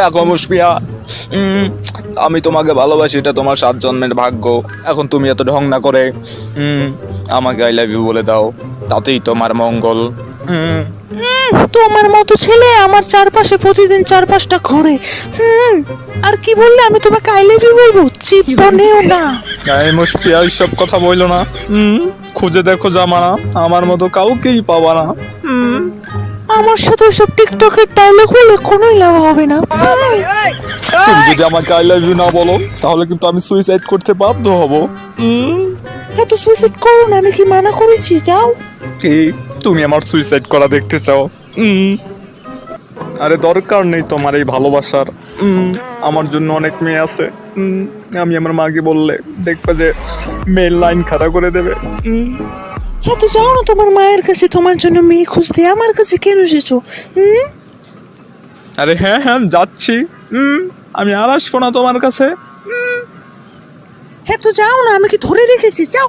দেখো মুশপিয়া আমি তোমাকে ভালোবাসি এটা তোমার সাত জন্মের ভাগ্য। এখন তুমি এত ঢং না করে আমাকে আই লাভ ইউ বলে দাও। তাতেই তোমার মঙ্গল। তোমার মতো ছেলে আমার চারপাশে প্রতিদিন চার পাঁচটা ঘোরে। হুম আর কি বললে আমি তোমাকে আই লাভ ইউ বলব? চিপনেও না। এই মুশপিয়া এইসব কথা বইলো না। খুঁজে দেখো জামানা আমার মতো কাউকেই পাবা না। আমার সাথে ওসব টিকটকের ডায়লগ বলে কোনোই লাভ হবে না। তুমি যদি আমাকে আই লাভ ইউ না বলো তাহলে কিন্তু আমি সুইসাইড করতে বাধ্য হব। এত সুইসাইড করো না আমি কি মানা করেছি? যাও। কি? তুমি আমার সুইসাইড করা দেখতে চাও? আরে দরকার নেই তোমার এই ভালোবাসার। আমার জন্য অনেক মেয়ে আছে। আমি আমার মাকে বললে দেখবে যে মেয়ের লাইন খাড়া করে দেবে। উম, হ্যাঁ তো যাও না তোমার মায়ের কাছে তোমার জন্য মেয়ে খুঁজতে। আমার কাছে কেন এসেছ? হুম? আরে হ্যাঁ হ্যাঁ যাচ্ছি। উম, আমি আর আসব না তোমার কাছে। হ্যাঁ তো যাও না আমি কি ধরে রেখেছি? যাও।